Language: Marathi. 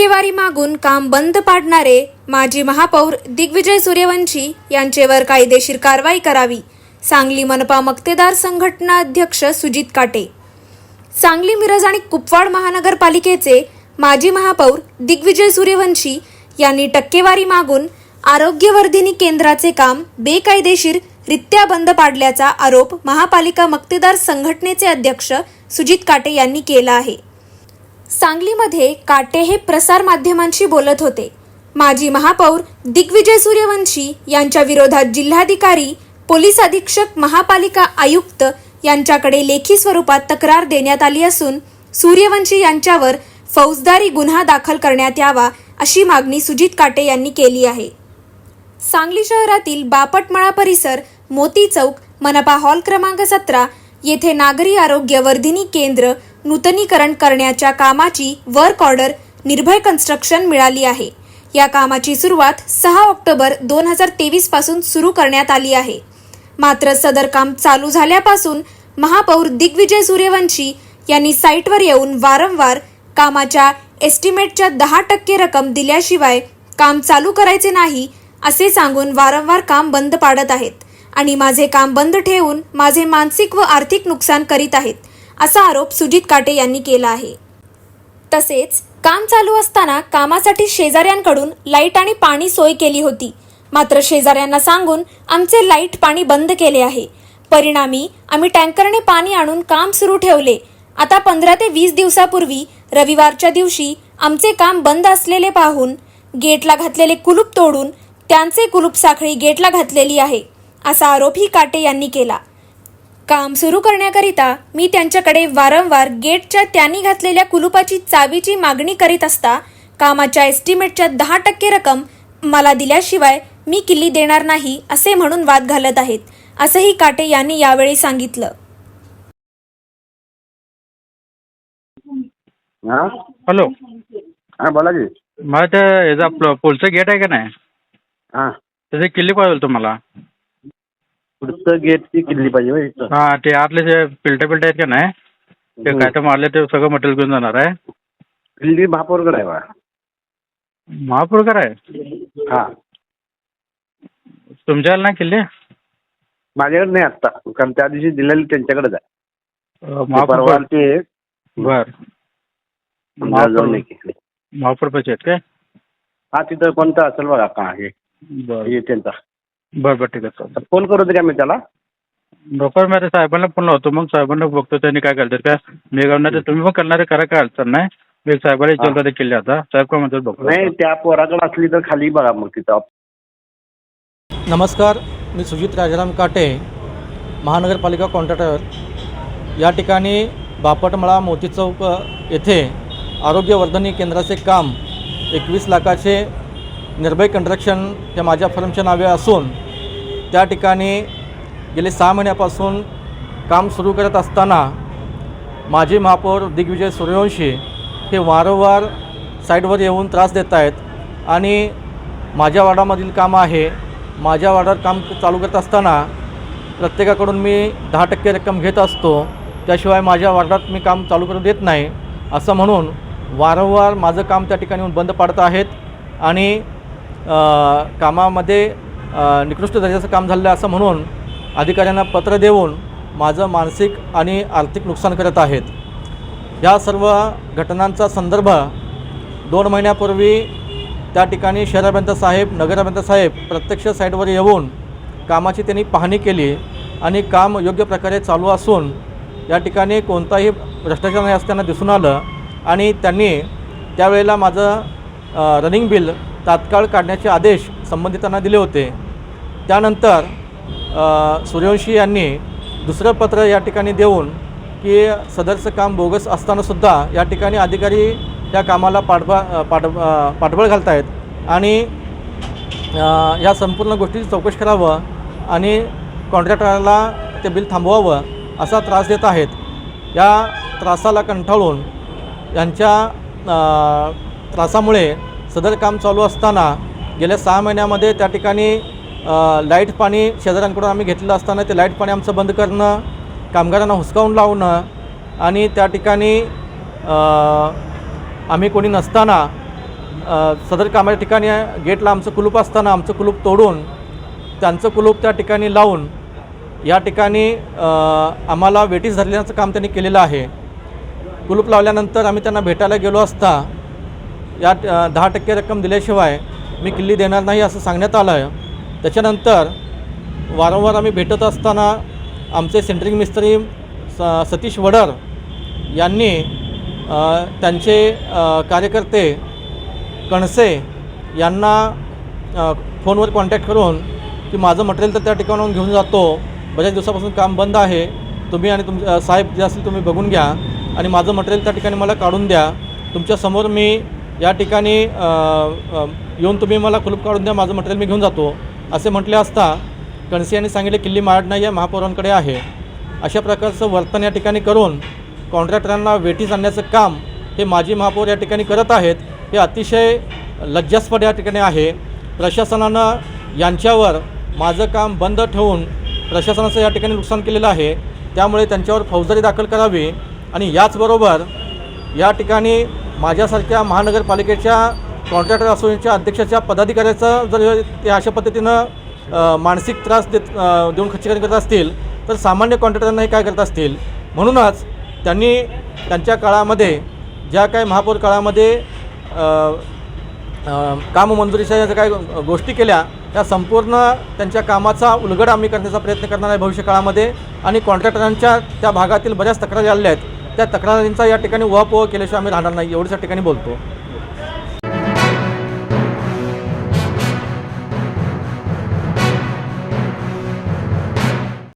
टक्केवारी मागून काम बंद पाडणारे माजी महापौर दिग्विजय सूर्यवंशी यांचेवर कायदेशीर कारवाई करावी सांगली मनपा मक्तेदार संघटना अध्यक्ष सुजित काटे. सांगली मिरज आणि कुपवाड महानगरपालिकेचे माजी महापौर दिग्विजय सूर्यवंशी यांनी टक्केवारी मागून आरोग्यवर्धिनी केंद्राचे काम बेकायदेशीर रित्या बंद पाडल्याचा आरोप महापालिका मक्तेदार संघटनेचे अध्यक्ष सुजित काटे यांनी केला आहे. सांगलीमध्ये काटे हे प्रसार माध्यमांशी बोलत होते. माजी महापौर दिग्विजय सूर्यवंशी यांच्या विरोधात जिल्हाधिकारी पोलीस अधीक्षक महापालिका आयुक्त यांच्याकडे लेखी स्वरूपात तक्रार देण्यात आली असून सूर्यवंशी यांच्यावर फौजदारी गुन्हा दाखल करण्यात यावा अशी मागणी सुजित काटे यांनी केली आहे. सांगली शहरातील बापटमळा परिसर मोती चौक मनपा हॉल क्रमांक सतरा येथे नागरी आरोग्य वर्धिनी केंद्र नूतनीकरण करण्याच्या कामाची वर्क ऑर्डर निर्भय कन्स्ट्रक्शन मिळाली आहे. या कामाची सुरुवात सहा ऑक्टोबर दोन हजार तेवीसपासून सुरू करण्यात आली आहे. मात्र सदर काम चालू झाल्यापासून महापौर दिग्विजय सूर्यवंशी यांनी साईटवर येऊन वारंवार कामाच्या एस्टिमेटच्या दहा टक्के रक्कम दिल्याशिवाय काम चालू करायचे नाही असे सांगून वारंवार काम बंद पाडत आहेत. आणि माझे काम बंद ठेवून माझे मानसिक व आर्थिक नुकसान करीत आहेत असा आरोप सुजित काटे यांनी केला आहे. तसेच काम चालू असताना कामासाठी शेजाऱ्यांकडून लाइट आणि पाणी सोय केली होती. मात्र शेजाऱ्यांना सांगून आमचे लाइट पाणी बंद केले आहे. परिणामी आम्ही टँकरने पाणी आणून काम सुरू ठेवले. आता पंधरा ते वीस दिवसापूर्वी रविवारच्या दिवशी आमचे काम बंद असलेले पाहून गेटला घातलेले कुलूप तोडून त्यांचे कुलूप साखळी गेटला घातलेली आहे. असा आरोपही काटे यांनी केला. काम सुरू करण्याकरिता मी त्यांच्याकडे वारंवार गेटच्या त्यांनी घातलेल्या कुलुपाची चावीची मागणी करीत असता कामाच्या एस्टिमेटच्या दहा टक्के रक्कम मला दिल्याशिवाय मी किल्ली देणार नाही असे म्हणून वाद घालत आहेत असंही काटे यांनी यावेळी सांगितलं. हा? हॅलो. हा बोला की. मला याचं पुढचं गेट आहे का नाही? हा. त्याची किल्ली पाहिजे तुम्हाला. पुढचं गेटची किल्ली पाहिजे होय इथं. हाँ ते आतले जे पिलटे पिलटे आहेत का नाही ते काय तर मारले ते सगळं मटेरियल घेऊन जाणार आहे. किल्ली महापौरकडे आहे बा. महापूरकर आहे? हा. तुमच्याकडे नाही किल्ली? माझ्याकडे नाही आत्ता कारण त्या दिवशी दिलेली त्यांच्याकडेच आहे. ते महापूर ते बर. जाऊन नाही किल्ली. महापूर आहेत काय? हा तिथं कोणतं असेल बघा का हे. बर. हे त्यांचा. बर बर ठीक आहे चालतं फोन करू दे का मी त्याला? डॉक्टर मी आता साहेबांना फोन लावतो मग साहेबांना बघतो त्यांनी काय करतात काय मी करणार ते तुम्ही पण करणारे करा काय अडचण नाही. मी साहेबाला विचारतो ते किल्ले आता. साहेब काय म्हणतात बघतो. नाही त्या पोराकडे असली तर खाली बघा मग तिथं. नमस्कार मी सुजित राजाराम काटे महानगरपालिका कॉन्ट्रॅक्टर. या ठिकाणी बापटमळा मोती चौक येथे आरोग्यवर्धनी केंद्राचे काम एकवीस लाखाचे निर्भय कंस्ट्रक्शन हे माझ्या फर्मच्या नावे असून त्या ठिकाणी गेले सहा महिन्यापासून काम सुरू करत असताना माजी महापौर दिग्विजय सूर्यवंशी हे वारंवार साईडवर येऊन त्रास देत आहेत आणि माझ्या वार्डामधील काम आहे. माझ्या वार्डात काम चालू करत असताना प्रत्येकाकडून मी दहा टक्के रक्कम घेत असतो. त्याशिवाय माझ्या वार्डात मी काम चालू करू देत नाही. असं म्हणून वारंवार माझं काम त्या ठिकाणी येऊन बंद पाडत आहेत आणि कामामध्ये निकृष्ट दर्जाचं काम झालं असं म्हणून अधिकाऱ्यांना पत्र देऊन माझं मानसिक आणि आर्थिक नुकसान करत आहेत. या सर्व घटनांचा संदर्भ दोन महिन्यापूर्वी त्या ठिकाणी शहर अभियंता साहेब नगर अभियंता साहेब प्रत्यक्ष साईटवर येऊन कामाची त्यांनी पाहणी केली आणि काम योग्य प्रकारे चालू असून या ठिकाणी कोणताही भ्रष्टाचार नाही असताना दिसून आलं आणि त्यांनी त्यावेळेला माझं रनिंग बिल तात्काळ काढण्याचे आदेश संबंधितांना दिले होते. त्यानंतर सूर्यवंशी यांनी दुसरं पत्र या ठिकाणी देऊन की सदरचं काम बोगस असतानासुद्धा या ठिकाणी अधिकारी त्या कामाला पाठबळ पाठ पाठबळ घालत आहेत आणि या संपूर्ण गोष्टीची चौकशी करावं आणि कॉन्ट्रॅक्टरला ते बिल थांबवावं असा त्रास देत आहेत. या त्रासाला कंटाळून यांच्या त्रासामुळे सदर काम चालू असताना गेल्या सहा महिन्यामध्ये त्या ठिकाणी लाइट पाणी शेजाऱ्यांकडून आम्ही घेतलेलं असताना ते लाइट पाणी आमचं बंद करणं कामगारांना हुसकावून लावणं आणि त्या ठिकाणी आम्ही कोणी नसताना सदर कामाच्या ठिकाणी गेटला आमचं कुलूप असताना आमचं कुलूप तोडून त्यांचं कुलूप त्या ठिकाणी लावून या ठिकाणी आम्हाला वेटीस धरल्याचं काम त्यांनी केलेलं आहे. कुलूप लावल्यानंतर आम्ही त्यांना भेटायला गेलो असता या दहा टक्के रक्कम दिल्याशिवाय मी किल्ली देणार नाही असं सांगण्यात आलं आहे. त्याच्यानंतर वारंवार आम्ही भेटत असताना आमचे सेंटरिंग मिस्त्री स सतीश वडर यांनी त्यांचे कार्यकर्ते कणसे यांना फोनवर कॉन्टॅक्ट करून की माझं मटेरियल तर त्या ठिकाणाहून घेऊन जातो. बऱ्याच दिवसापासून काम बंद आहे. तुम्ही आणि तुम साहेब जे असतील तुम्ही बघून घ्या आणि माझं मटेरियल त्या ठिकाणी मला काढून द्या. तुमच्यासमोर मी या ठिकाणी येऊन तुम्ही मला कुलूप काढून द्या माझं मटेरियल मी घेऊन जातो. असे म्हटले असता कणसी यांनी सांगितले किल्ली मारड नाही आहे महापौरांकडे आहे. अशा प्रकारचं वर्तन या ठिकाणी करून कॉन्ट्रॅक्टरांना वेटीस आणण्याचं काम हे माजी महापौर या ठिकाणी करत आहेत हे अतिशय लज्जास्पद या ठिकाणी आहे. प्रशासनानं यांच्यावर माझं काम बंद ठेवून प्रशासनाचं या ठिकाणी नुकसान केलेलं आहे. त्यामुळे त्यांच्यावर फौजदारी दाखल करावी आणि याचबरोबर या ठिकाणी माझ्यासारख्या महानगरपालिकेच्या कॉन्ट्रॅक्टर असोसिएशनच्या अध्यक्षाच्या पदाधिकाऱ्याचं जर ते अशा पद्धतीनं मानसिक त्रास देत देऊन खच्चीकरण करत असतील तर सामान्य कॉन्ट्रॅक्टरांना हे काय करत असतील? म्हणूनच त्यांनी त्यांच्या काळामध्ये ज्या काही महापौर काळामध्ये काममंजुरीच्या ज्या काही गोष्टी केल्या त्या संपूर्ण त्यांच्या कामाचा उलगड आम्ही करण्याचा प्रयत्न करणार आहे भविष्य काळामध्ये आणि कॉन्ट्रॅक्टरांच्या त्या भागातील बऱ्याच तक्रारी आलेल्या आहेत. त्या तक्रारींचा या ठिकाणी उहापोह केल्याशिवाय आम्ही राहणार नाही एवढ्याच ठिकाणी बोलतो.